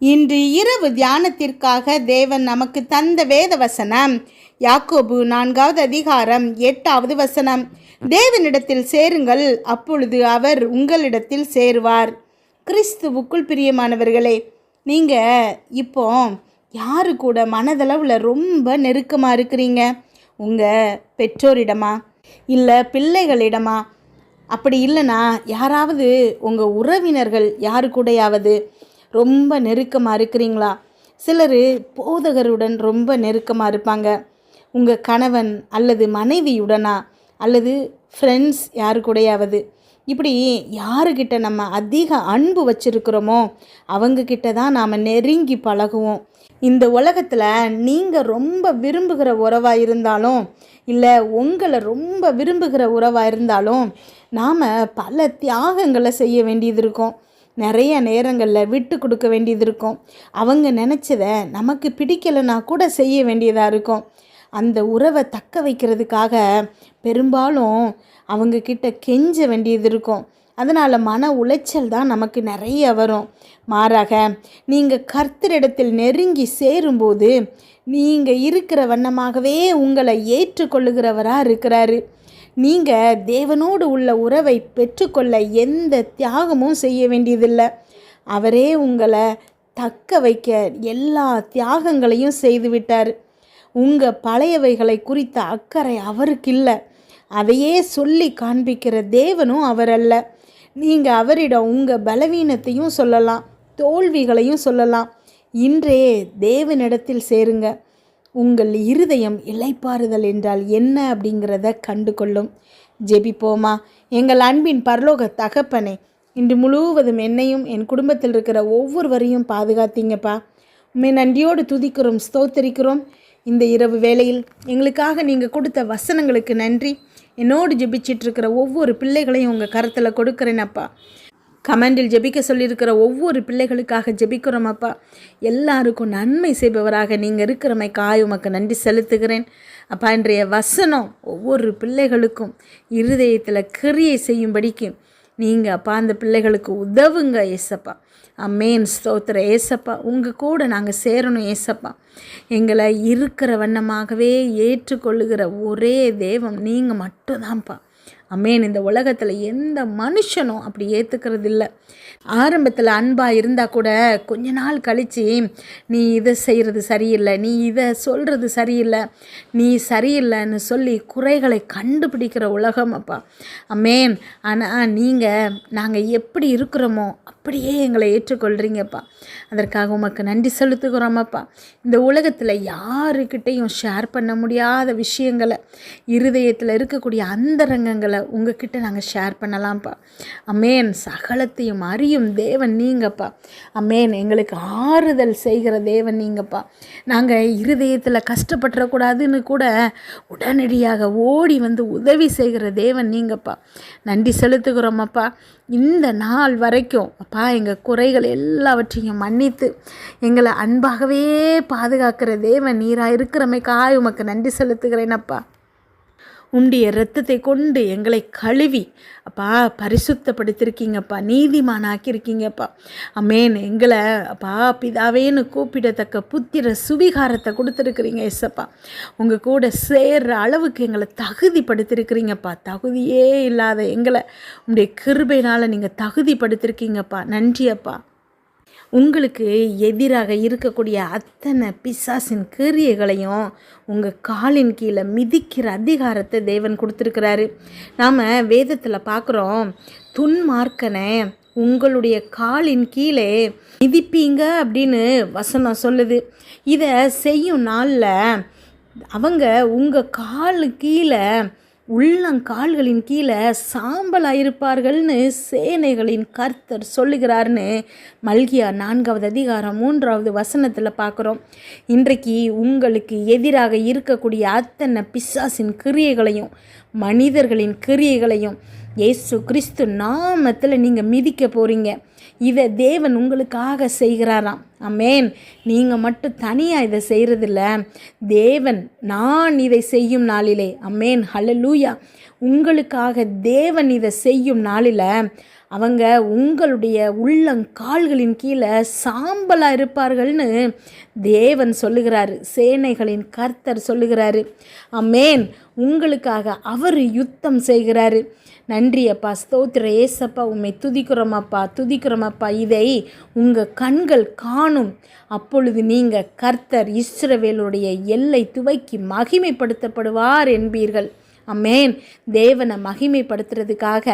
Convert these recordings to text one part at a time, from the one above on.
இன்று இரவு தியானத்திற்காக தேவன் நமக்கு தந்த வேத வசனம். யாக்கோபு நான்காவது அதிகாரம் எட்டாவது வசனம். தேவனிடத்தில் சேருங்கள் அப்பொழுது அவர் உங்களிடத்தில் சேருவார். கிறிஸ்துவுக்குள் பிரியமானவர்களே நீங்கள் இப்போ யாரு கூட மனதளவில் ரொம்ப நெருக்கமாக இருக்கிறீங்க? உங்கள் பெற்றோரிடமா? இல்லை பிள்ளைகளிடமா? அப்படி இல்லைன்னா யாராவது உங்கள் உறவினர்கள் யாரு கூடயாவது ரொம்ப நெருக்கமாக இருக்கிறீங்களா? சிலர் போதகருடன் ரொம்ப நெருக்கமாக இருப்பாங்க. உங்கள் கணவன் அல்லது மனைவியுடனா? அல்லது ஃப்ரெண்ட்ஸ் யாரு கூடையாவது இப்படி யாருக்கிட்ட நம்ம அதிக அன்பு வச்சுருக்கிறோமோ அவங்கக்கிட்ட தான் நாம் நெருங்கி பழகுவோம். இந்த உலகத்தில் நீங்கள் ரொம்ப விரும்புகிற உறவாக இருந்தாலும் இல்லை உங்களை ரொம்ப விரும்புகிற உறவாக இருந்தாலும் நாம் பல தியாகங்களை செய்ய வேண்டியது இருக்கும். நிறைய நேரங்களில் விட்டு கொடுக்க வேண்டியது இருக்கும். அவங்க நினச்சத நமக்கு பிடிக்கலைன்னா கூட செய்ய வேண்டியதாக இருக்கும். அந்த உறவை தக்க வைக்கிறதுக்காக பெரும்பாலும் அவங்கக்கிட்ட கெஞ்ச வேண்டியது இருக்கும். அதனால் மன உளைச்சல் தான் நமக்கு நிறைய வரும். மாறாக நீங்கள் கர்த்தரிடத்தில் நெருங்கி சேரும்போது நீங்கள் இருக்கிற வண்ணமாகவே உங்களை ஏற்றுக்கொள்ளுகிறவராக இருக்கிறாரு. நீங்கள் தேவனோடு உள்ள உறவை பெற்றுக்கொள்ள எந்த தியாகமும் செய்ய வேண்டியதில்லை. அவரே உங்களை தக்க வைக்க எல்லா தியாகங்களையும் செய்து விட்டார். உங்கள் பழையவைகளை குறித்த அக்கறை அவருக்கு இல்லை அதையே சொல்லி காண்பிக்கிற தேவனும் அவர் அல்ல நீங்கள் அவரிடம் உங்கள் பலவீனத்தையும் சொல்லலாம் தோல்விகளையும் சொல்லலாம். இன்றே தேவனிடத்தில் சேருங்க. உங்கள் இருதயம் இலைப்பாறுதல் என்றால் என்ன அப்படிங்கிறத கண்டு கொள்ளும் ஜெபிப்போமா? எங்கள் அன்பின் பரலோக தகப்பனே இன்று முழுவதும் என்னையும் என் குடும்பத்தில் இருக்கிற ஒவ்வொருவரையும் பாதுகாத்தீங்கப்பா. உண்மை நன்றியோடு துதிக்கிறோம் ஸ்தோத்தரிக்கிறோம். இந்த இரவு வேளையில் எங்களுக்காக நீங்கள் கொடுத்த வசனங்களுக்கு நன்றி. என்னோடு ஜெபிச்சிட்ருக்கிற ஒவ்வொரு பிள்ளைகளையும் உங்கள் கருத்தில் கொடுக்குறேனப்பா. கமெண்டில் ஜெபிக்க சொல்லியிருக்கிற ஒவ்வொரு பிள்ளைகளுக்காக ஜெபிக்கிறோம் அப்பா. எல்லாருக்கும் நன்மை செய்பவராக நீங்கள் இருக்கிறமைக்காய் உமக்கு நன்றி செலுத்துகிறேன். அப்பா இன்றைய வசனம் ஒவ்வொரு பிள்ளைகளுக்கும் இருதயத்தில் கிரியை செய்யும்படிக்கு நீங்கள் அப்பா அந்த பிள்ளைகளுக்கு உதவுங்க ஏசப்பா. அம்மேன். ஸ்தோத்திர ஏசப்பா உங்கள் கூட நாங்கள் சேரணும் ஏசப்பா. எங்களை இருக்கிற வண்ணமாகவே ஏற்றுக்கொள்ளுகிற ஒரே தெய்வம் நீங்கள் மட்டும்தான்ப்பா. அமேன். இந்த உலகத்தில் எந்த மனுஷனும் அப்படி ஏற்றுக்கிறது இல்லை ஆரம்பத்தில் அன்பாக இருந்தால் கூட கொஞ்ச நாள் கழித்து நீ இதை செய்கிறது சரியில்லை நீ இதை சொல்கிறது சரியில்லை நீ சரியில்லைன்னு சொல்லி குறைகளை கண்டுபிடிக்கிற உலகம் அப்பா. அமேன். ஆனால் நீங்கள் நாங்கள் எப்படி இருக்கிறோமோ அப்படியே எங்களை ஏற்றுக்கொள்கிறீங்கப்பா அதற்காக உமக்கு நன்றி செலுத்துகிறோமப்பா இந்த உலகத்தில் யாருக்கிட்டேயும் ஷேர் பண்ண முடியாத விஷயங்களை இருதயத்தில் இருக்கக்கூடிய அந்தரங்கங்களை உங்ககிட்ட நாங்கள் ஷேர் பண்ணலாம்ப்பா. அமேன். சகலத்தையும் அறியும் தேவன் நீங்கப்பா. அமேன். எங்களுக்கு ஆறுதல் செய்கிற தேவன் நீங்கப்பா. நாங்கள் இருதயத்தில் கஷ்டப்பட்டுறக்கூடாதுன்னு கூட உடனடியாக ஓடி வந்து உதவி செய்கிற தேவன் நீங்கப்பா. நன்றி செலுத்துகிறோமப்பா. இந்த நாள் வரைக்கும் அப்பா எங்கள் குறைகள் எல்லாவற்றையும் மன்னித்து எங்களை அன்பாகவே பாதுகாக்கிற தேவன் நீராக இருக்கிறமைக்காய் உமக்கு நன்றி செலுத்துகிறேனப்பா. உண்டிய இரத்தத்தை கொண்டு எங்களை கழுவி. அப்பா பரிசுத்தப்படுத்திருக்கீங்கப்பா நீதிமானாக்கியிருக்கீங்கப்பா. அமேன். எங்களை அப்பா பிதாவேன்னு கூப்பிடத்தக்க புத்திர சுவிகாரத்தை கொடுத்துருக்குறீங்க எஸ்ஸப்பா உங்கள் கூட சேர்ற அளவுக்கு எங்களை தகுதிப்படுத்திருக்கிறீங்கப்பா. தகுதியே இல்லாத எங்களை உங்களுடைய கிருபையினால் நீங்கள் தகுதிப்படுத்திருக்கீங்கப்பா. நன்றி அப்பா உங்களுக்கு எதிராக இருக்கக்கூடிய அத்தனை பிசாசின் கிரியைகளையும் உங்கள் காலின் கீழே மிதிக்கிற அதிகாரத்தை தேவன் கொடுத்துருக்கிறாரு. நாம் வேதத்தில் பார்க்குறோம் துன்மார்க்கனை உங்களுடைய காலின் கீழே மிதிப்பீங்க அப்படின்னு வசனம் சொல்லுது. இதை செய்யும் நாளில் அவங்க உங்கள் காலு கீழே உள்ளங்கால்களின் கீழே சாம்பலாக இருப்பார்கள்னு சேனைகளின் கர்த்தர் சொல்லுகிறார்னு மல்கியா நான்காவது அதிகாரம் மூன்றாவது வசனத்தில் பார்க்குறோம் இன்றைக்கு உங்களுக்கு எதிராக இருக்கக்கூடிய அத்தனை பிசாசின் கிரியைகளையும் மனிதர்களின் கிரியைகளையும் இயேசு கிறிஸ்து நாமத்தில் நீங்கள் மிதிக்க போகிறீங்க இதை தேவன் உங்களுக்காக செய்கிறாராம். அமேன் நீங்கள் மட்டும் தனியாக இதை செய்கிறதில்ல தேவன் நான் இதை செய்யும் நாளிலே. அமேன் ஹலலூயா உங்களுக்காக தேவன் இதை செய்யும் நாளில் அவங்க உங்களுடைய உள்ளங்கால்களின் கீழே சாம்பலாக இருப்பார்கள்னு தேவன் சொல்லுகிறாரு. சேனைகளின் கர்த்தர் சொல்லுகிறாரு. அமேன் உங்களுக்காக அவர் யுத்தம் செய்கிறாரு. நன்றி அப்பா ஸ்தோத்திர ஏசப்பா உண்மை துதிக்கிறோமப்பா துதிக்கிறோமப்பா இதை உங்கள் கண்கள் காணும். அப்பொழுது நீங்கள் கர்த்தர் இஸ்ரவேலுடைய எல்லை துவைக்கி மகிமைப்படுத்தப்படுவார் என்பீர்கள். அம்மேன் தேவனை மகிமைப்படுத்துறதுக்காக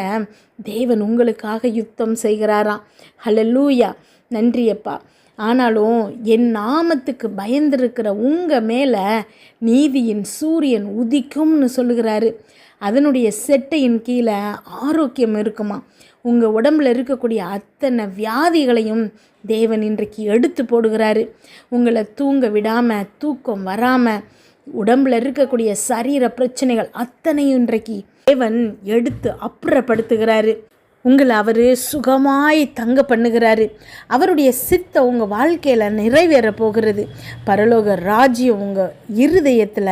தேவன் உங்களுக்காக யுத்தம் செய்கிறாராம். ஹலலூயா நன்றியப்பா ஆனாலும் என் நாமத்துக்கு பயந்திருக்கிற உங்கள் மேலே நீதியின் சூரியன் உதிக்கும்னு சொல்லுகிறாரு. அதனுடைய செட்டையின் கீழே ஆரோக்கியம் இருக்குமா? உங்கள் உடம்பில் இருக்கக்கூடிய அத்தனை வியாதிகளையும் தேவன் இன்றைக்கு எடுத்து போடுகிறாரு. உங்களை தூங்க விடாமல் தூக்கம் வராமல் உடம்புல இருக்கக்கூடிய சரீர பிரச்சனைகள் அத்தனையும் இன்றைக்கு தேவன் எடுத்து அப்புறப்படுத்துகிறாரு. உங்களை அவர் சுகமாய் தங்க பண்ணுகிறாரு. அவருடைய சித்த உங்கள் வாழ்க்கையில் நிறைவேற போகிறது. பரலோக ராஜ்யம் உங்கள் இருதயத்தில்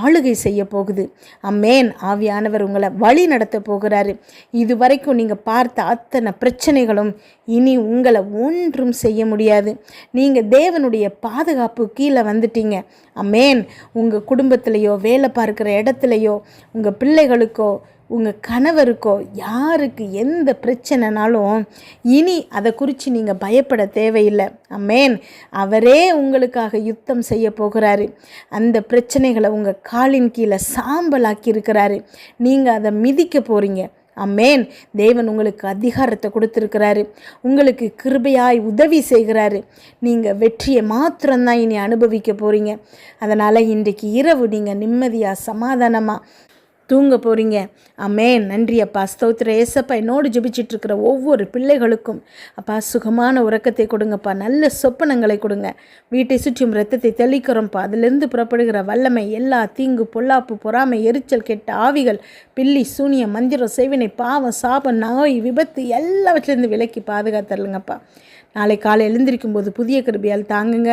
ஆளுகை செய்ய போகுது. அம்மேன் ஆவியானவர் உங்களை வழி நடத்த போகிறாரு. இது வரைக்கும் நீங்கள் பார்த்த அத்தனை பிரச்சனைகளும் இனி உங்களை ஒன்றும் செய்ய முடியாது. நீங்கள் தேவனுடைய பாதுகாப்பு கீழே வந்துட்டீங்க. அம்மேன் உங்கள் குடும்பத்திலையோ வேலை பார்க்குற இடத்துலையோ உங்கள் பிள்ளைகளுக்கோ உங்கள் கணவருக்கோ யாருக்கு எந்த பிரச்சனைனாலும் இனி அதை குறித்து நீங்கள் பயப்பட தேவையில்லை. அம்மேன் அவரே உங்களுக்காக யுத்தம் செய்ய போகிறாரு. அந்த பிரச்சனைகளை உங்கள் காலின் கீழே சாம்பலாக்கி இருக்கிறாரு. நீங்கள் அதை மிதிக்க போகிறீங்க அம்மேன் தேவன் உங்களுக்கு அதிகாரத்தை கொடுத்துருக்கிறாரு. உங்களுக்கு கிருபையாய் உதவி செய்கிறாரு. நீங்கள் வெற்றியை மாத்திரம்தான் இனி அனுபவிக்க போகிறீங்க அதனால் இன்றைக்கு இரவு நீங்கள் நிம்மதியாக சமாதானமாக தூங்க போகிறீங்க அம்மே நன்றி அப்பா. ஸ்தோத்திர ஏசப்பா. என்னோடு ஜெபிச்சிட்ருக்கிற ஒவ்வொரு பிள்ளைகளுக்கும் அப்பா சுகமான உறக்கத்தை கொடுங்கப்பா. நல்ல சொப்பனங்களை கொடுங்க. வீட்டை சுற்றியும் ரத்தத்தை தெளிக்கிறோம்ப்பா. அதிலிருந்து புறப்படுகிற வல்லமை எல்லா தீங்கு பொல்லாப்பு பொறாமை எரிச்சல் கெட்ட ஆவிகள் பில்லி சூனியம் மந்திரம் செய்வினை பாவம் சாபம் நோய் விபத்து எல்லாவற்றிலிருந்து விலக்கி பாதுகாத்துருங்கப்பா நாளை காலை எழுந்திருக்கும் போது புதிய கிருபியால் தாங்குங்க.